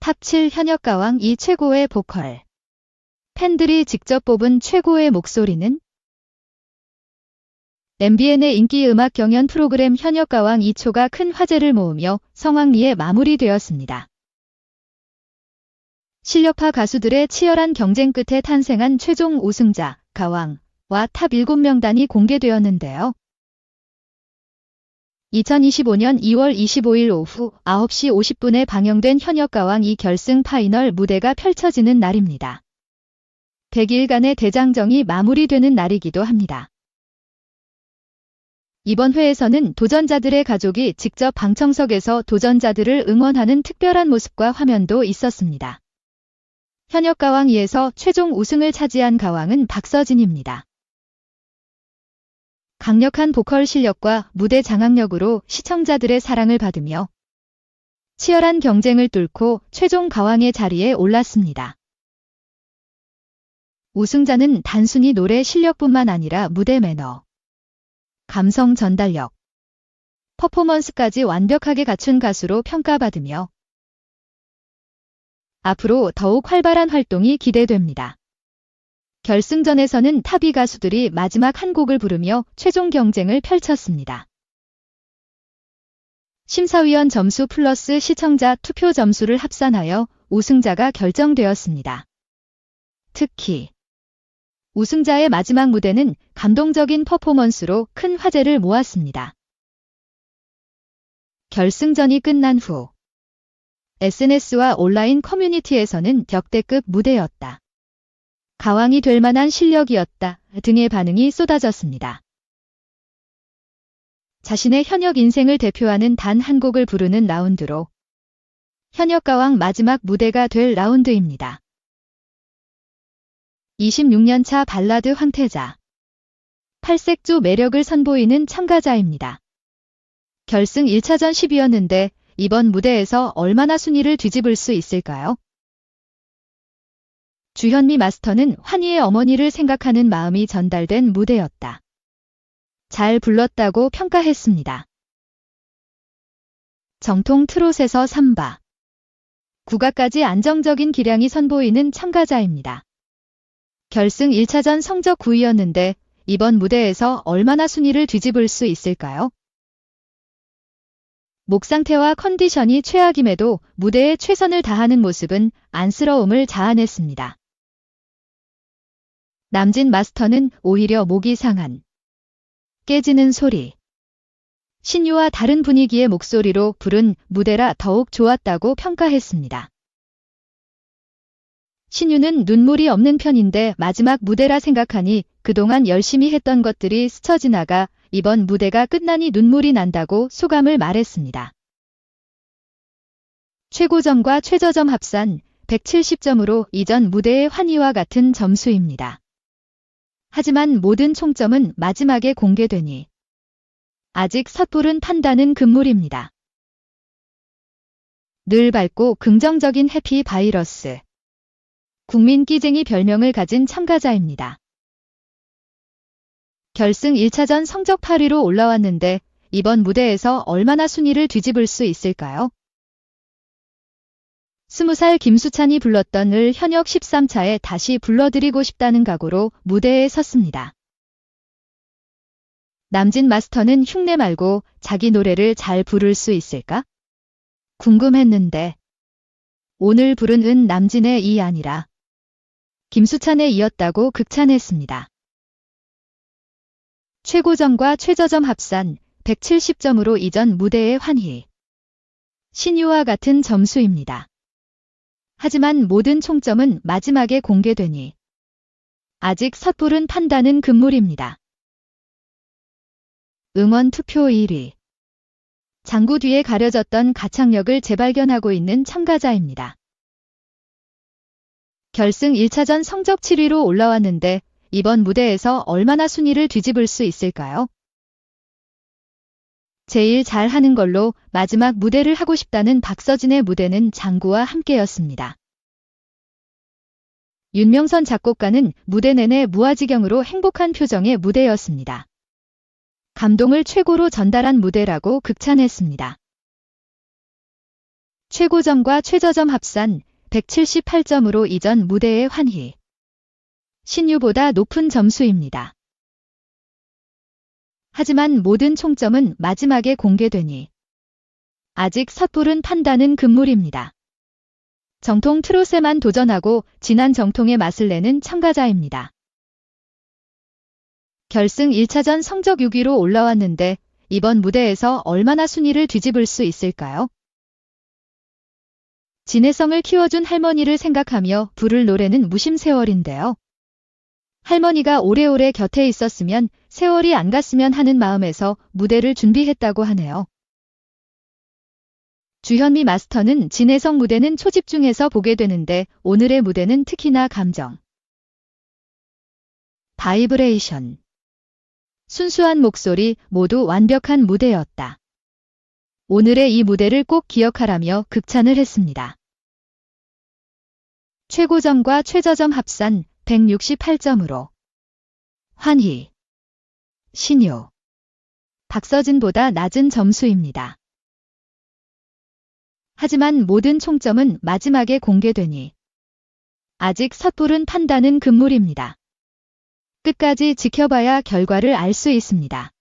탑7 현역 가왕 이 최고의 보컬. 팬들이 직접 뽑은 최고의 목소리는? MBN의 인기 음악 경연 프로그램 현역 가왕 2초가 큰 화제를 모으며 성황리에 마무리되었습니다. 실력파 가수들의 치열한 경쟁 끝에 탄생한 최종 우승자, 가왕과 탑 7명단이 공개되었는데요. 2025년 2월 25일 오후 9시 50분에 방영된 현역가왕 2 결승 파이널 무대가 펼쳐지는 날입니다. 100일간의 대장정이 마무리되는 날이기도 합니다. 이번 회에서는 도전자들의 가족이 직접 방청석에서 도전자들을 응원하는 특별한 모습과 화면도 있었습니다. 현역 가왕 2에서 최종 우승을 차지한 가왕은 박서진입니다. 강력한 보컬 실력과 무대 장악력으로 시청자들의 사랑을 받으며 치열한 경쟁을 뚫고 최종 가왕의 자리에 올랐습니다. 우승자는 단순히 노래 실력뿐만 아니라 무대 매너, 감성 전달력, 퍼포먼스까지 완벽하게 갖춘 가수로 평가받으며 앞으로 더욱 활발한 활동이 기대됩니다. 결승전에서는 탑이 가수들이 마지막 한 곡을 부르며 최종 경쟁을 펼쳤습니다. 심사위원 점수 플러스 시청자 투표 점수를 합산하여 우승자가 결정되었습니다. 특히 우승자의 마지막 무대는 감동적인 퍼포먼스로 큰 화제를 모았습니다. 결승전이 끝난 후 SNS와 온라인 커뮤니티에서는 역대급 무대였다. 가왕이 될 만한 실력이었다 등의 반응이 쏟아졌습니다. 자신의 현역 인생을 대표하는 단 한 곡을 부르는 라운드로 현역 가왕 마지막 무대가 될 라운드입니다. 26년차 발라드 황태자 팔색조 매력을 선보이는 참가자입니다. 결승 1차전 10위였는데 이번 무대에서 얼마나 순위를 뒤집을 수 있을까요? 주현미 마스터는 환희의 어머니를 생각하는 마음이 전달된 무대였다. 잘 불렀다고 평가했습니다. 정통 트롯에서 삼바. 국악까지 안정적인 기량이 선보이는 참가자입니다. 결승 1차전 성적 9위였는데 이번 무대에서 얼마나 순위를 뒤집을 수 있을까요? 목 상태와 컨디션이 최악임에도 무대에 최선을 다하는 모습은 안쓰러움을 자아냈습니다. 남진 마스터는 오히려 목이 상한 깨지는 소리 신유와 다른 분위기의 목소리로 부른 무대라 더욱 좋았다고 평가했습니다. 신유는 눈물이 없는 편인데 마지막 무대라 생각하니 그동안 열심히 했던 것들이 스쳐 지나가 이번 무대가 끝나니 눈물이 난다고 소감을 말했습니다. 최고점과 최저점 합산 170점으로 이전 무대의 환희와 같은 점수입니다. 하지만 모든 총점은 마지막에 공개되니 아직 섣부른 판단은 금물입니다. 늘 밝고 긍정적인 해피 바이러스 국민 끼쟁이 별명을 가진 참가자입니다. 결승 1차전 성적 8위로 올라왔는데 이번 무대에서 얼마나 순위를 뒤집을 수 있을까요? 20살 김수찬이 불렀던 을 현역 13차에 다시 불러드리고 싶다는 각오로 무대에 섰습니다. 남진 마스터는 흉내 말고 자기 노래를 잘 부를 수 있을까? 궁금했는데 오늘 부른 은 남진의 이 아니라 김수찬에 이었다고 극찬했습니다. 최고점과 최저점 합산 170점으로 이전 무대의 환희. 신유와 같은 점수입니다. 하지만 모든 총점은 마지막에 공개되니 아직 섣부른 판단은 금물입니다. 응원 투표 1위 장구 뒤에 가려졌던 가창력을 재발견하고 있는 참가자입니다. 결승 1차전 성적 7위로 올라왔는데 이번 무대에서 얼마나 순위를 뒤집을 수 있을까요? 제일 잘하는 걸로 마지막 무대를 하고 싶다는 박서진의 무대는 장구와 함께였습니다. 윤명선 작곡가는 무대 내내 무아지경으로 행복한 표정의 무대였습니다. 감동을 최고로 전달한 무대라고 극찬했습니다. 최고점과 최저점 합산 178점으로 이전 무대의 환희. 신유보다 높은 점수입니다. 하지만 모든 총점은 마지막에 공개되니 아직 섣부른 판단은 금물입니다. 정통 트롯에만 도전하고 진한 정통의 맛을 내는 참가자입니다. 결승 1차전 성적 6위로 올라왔는데 이번 무대에서 얼마나 순위를 뒤집을 수 있을까요? 진해성을 키워준 할머니를 생각하며 부를 노래는 무심세월인데요. 할머니가 오래오래 곁에 있었으면 세월이 안 갔으면 하는 마음에서 무대를 준비했다고 하네요. 주현미 마스터는 진해성 무대는 초집중해서 보게 되는데 오늘의 무대는 특히나 감정. 바이브레이션. 순수한 목소리 모두 완벽한 무대였다. 오늘의 이 무대를 꼭 기억하라며 극찬을 했습니다. 최고점과 최저점 합산 168점으로 환희, 신유, 박서진보다 낮은 점수입니다. 하지만 모든 총점은 마지막에 공개되니 아직 섣부른 판단은 금물입니다. 끝까지 지켜봐야 결과를 알 수 있습니다.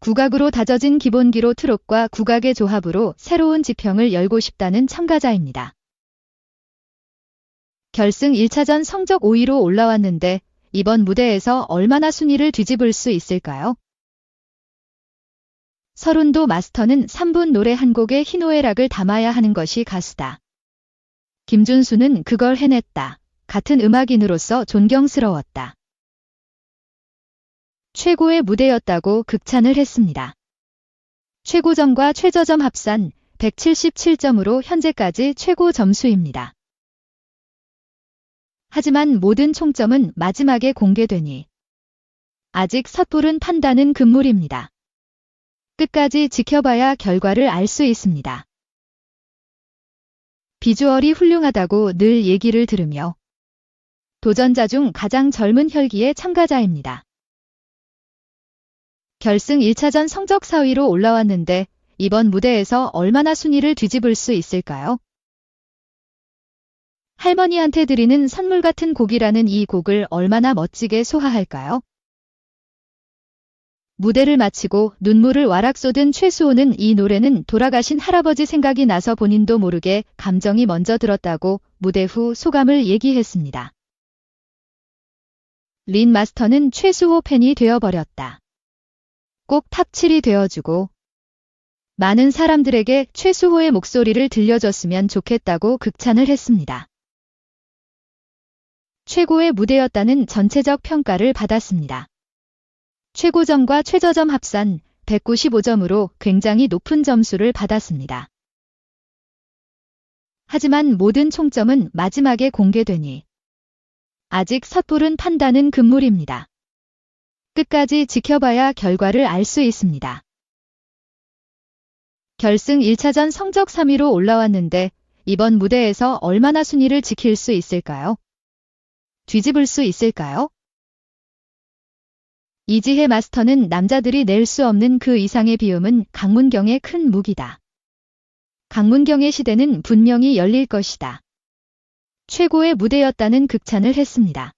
국악으로 다져진 기본기로 트롯과 국악의 조합으로 새로운 지평을 열고 싶다는 참가자입니다. 결승 1차전 성적 5위로 올라왔는데 이번 무대에서 얼마나 순위를 뒤집을 수 있을까요? 서른도 마스터는 3분 노래 한 곡에 희노애락을 담아야 하는 것이 가수다. 김준수는 그걸 해냈다. 같은 음악인으로서 존경스러웠다. 최고의 무대였다고 극찬을 했습니다. 최고점과 최저점 합산 177점으로 현재까지 최고 점수입니다. 하지만 모든 총점은 마지막에 공개되니 아직 섣부른 판단은 금물입니다. 끝까지 지켜봐야 결과를 알 수 있습니다. 비주얼이 훌륭하다고 늘 얘기를 들으며 도전자 중 가장 젊은 혈기의 참가자입니다. 결승 1차전 성적 4위로 올라왔는데 이번 무대에서 얼마나 순위를 뒤집을 수 있을까요? 할머니한테 드리는 선물 같은 곡이라는 이 곡을 얼마나 멋지게 소화할까요? 무대를 마치고 눈물을 와락 쏟은 최수호는 이 노래는 돌아가신 할아버지 생각이 나서 본인도 모르게 감정이 먼저 들었다고 무대 후 소감을 얘기했습니다. 린 마스터는 최수호 팬이 되어버렸다. 꼭 탑7이 되어주고 많은 사람들에게 최수호의 목소리를 들려줬으면 좋겠다고 극찬을 했습니다. 최고의 무대였다는 전체적 평가를 받았습니다. 최고점과 최저점 합산 195점으로 굉장히 높은 점수를 받았습니다. 하지만 모든 총점은 마지막에 공개되니 아직 섣부른 판단은 금물입니다. 끝까지 지켜봐야 결과를 알 수 있습니다. 결승 1차전 성적 3위로 올라왔는데 이번 무대에서 얼마나 순위를 지킬 수 있을까요? 뒤집을 수 있을까요? 이지혜 마스터는 남자들이 낼 수 없는 그 이상의 비움은 강문경의 큰 무기다. 강문경의 시대는 분명히 열릴 것이다. 최고의 무대였다는 극찬을 했습니다.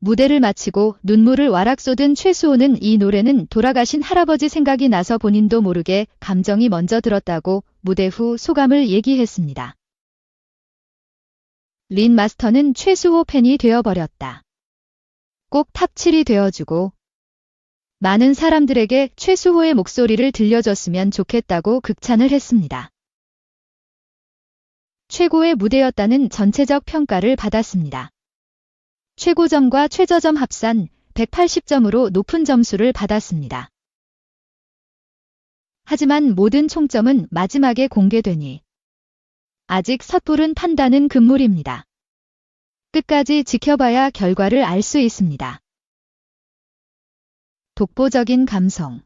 무대를 마치고 눈물을 와락 쏟은 최수호는 이 노래는 돌아가신 할아버지 생각이 나서 본인도 모르게 감정이 먼저 들었다고 무대 후 소감을 얘기했습니다. 린 마스터는 최수호 팬이 되어버렸다. 꼭 탑7이 되어주고 많은 사람들에게 최수호의 목소리를 들려줬으면 좋겠다고 극찬을 했습니다. 최고의 무대였다는 전체적 평가를 받았습니다. 최고점과 최저점 합산 180점으로 높은 점수를 받았습니다. 하지만 모든 총점은 마지막에 공개되니 아직 섣부른 판단은 금물입니다. 끝까지 지켜봐야 결과를 알 수 있습니다. 독보적인 감성.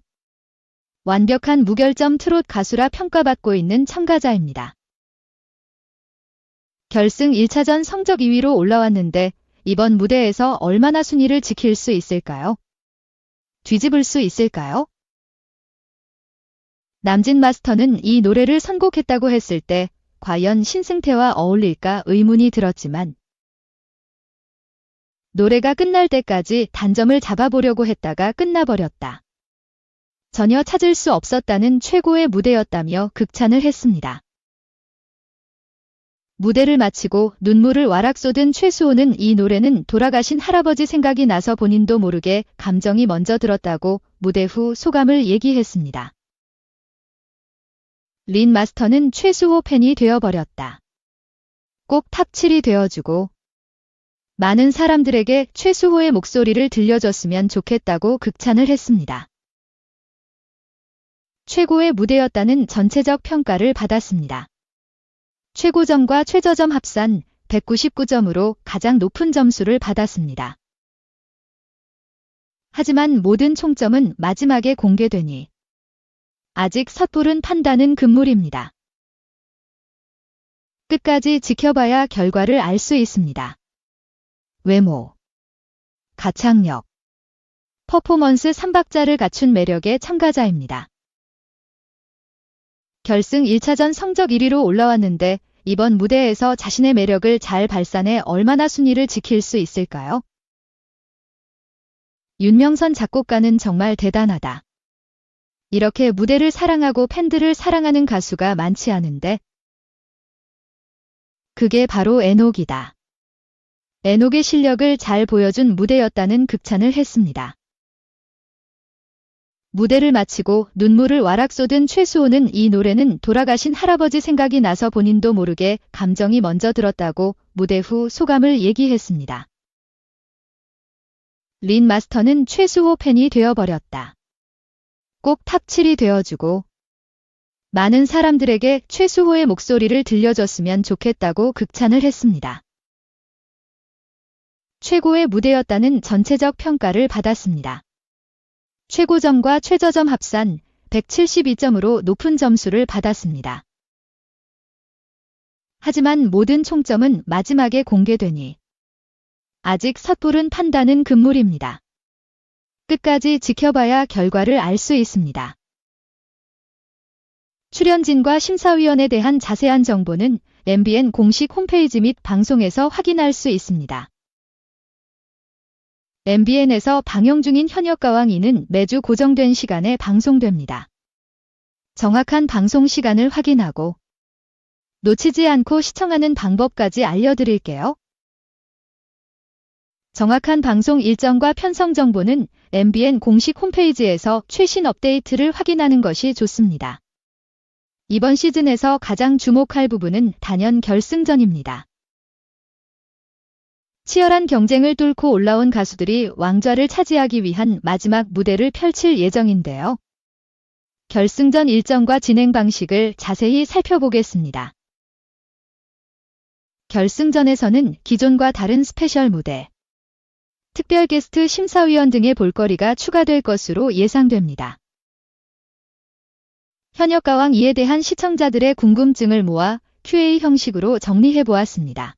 완벽한 무결점 트롯 가수라 평가받고 있는 참가자입니다. 결승 1차전 성적 2위로 올라왔는데 이번 무대에서 얼마나 순위를 지킬 수 있을까요? 뒤집을 수 있을까요? 남진 마스터는 이 노래를 선곡했다고 했을 때 과연 신승태와 어울릴까 의문이 들었지만 노래가 끝날 때까지 단점을 잡아보려고 했다가 끝나버렸다. 전혀 찾을 수 없었다는 최고의 무대였다며 극찬을 했습니다. 무대를 마치고 눈물을 와락 쏟은 최수호는 이 노래는 돌아가신 할아버지 생각이 나서 본인도 모르게 감정이 먼저 들었다고 무대 후 소감을 얘기했습니다. 린 마스터는 최수호 팬이 되어버렸다. 꼭 탑7이 되어주고 많은 사람들에게 최수호의 목소리를 들려줬으면 좋겠다고 극찬을 했습니다. 최고의 무대였다는 전체적 평가를 받았습니다. 최고점과 최저점 합산 199점으로 가장 높은 점수를 받았습니다. 하지만 모든 총점은 마지막에 공개되니 아직 섣부른 판단은 금물입니다. 끝까지 지켜봐야 결과를 알 수 있습니다. 외모, 가창력, 퍼포먼스 3박자를 갖춘 매력의 참가자입니다. 결승 1차전 성적 1위로 올라왔는데 이번 무대에서 자신의 매력을 잘 발산해 얼마나 순위를 지킬 수 있을까요? 윤명선 작곡가는 정말 대단하다. 이렇게 무대를 사랑하고 팬들을 사랑하는 가수가 많지 않은데 그게 바로 에녹이다. 에녹의 실력을 잘 보여준 무대였다는 극찬을 했습니다. 무대를 마치고 눈물을 와락 쏟은 최수호는 이 노래는 돌아가신 할아버지 생각이 나서 본인도 모르게 감정이 먼저 들었다고 무대 후 소감을 얘기했습니다. 린 마스터는 최수호 팬이 되어버렸다. 꼭 탑7이 되어주고 많은 사람들에게 최수호의 목소리를 들려줬으면 좋겠다고 극찬을 했습니다. 최고의 무대였다는 전체적 평가를 받았습니다. 최고점과 최저점 합산 172점으로 높은 점수를 받았습니다. 하지만 모든 총점은 마지막에 공개되니 아직 섣부른 판단은 금물입니다. 끝까지 지켜봐야 결과를 알 수 있습니다. 출연진과 심사위원에 대한 자세한 정보는 MBN 공식 홈페이지 및 방송에서 확인할 수 있습니다. MBN에서 방영 중인 현역 가왕 2는 매주 고정된 시간에 방송됩니다. 정확한 방송 시간을 확인하고 놓치지 않고 시청하는 방법까지 알려드릴게요. 정확한 방송 일정과 편성 정보는 MBN 공식 홈페이지에서 최신 업데이트를 확인하는 것이 좋습니다. 이번 시즌에서 가장 주목할 부분은 단연 결승전입니다. 치열한 경쟁을 뚫고 올라온 가수들이 왕좌를 차지하기 위한 마지막 무대를 펼칠 예정인데요. 결승전 일정과 진행 방식을 자세히 살펴보겠습니다. 결승전에서는 기존과 다른 스페셜 무대, 특별 게스트 심사위원 등의 볼거리가 추가될 것으로 예상됩니다. 현역 가왕 이에 대한 시청자들의 궁금증을 모아 Q&A 형식으로 정리해 보았습니다.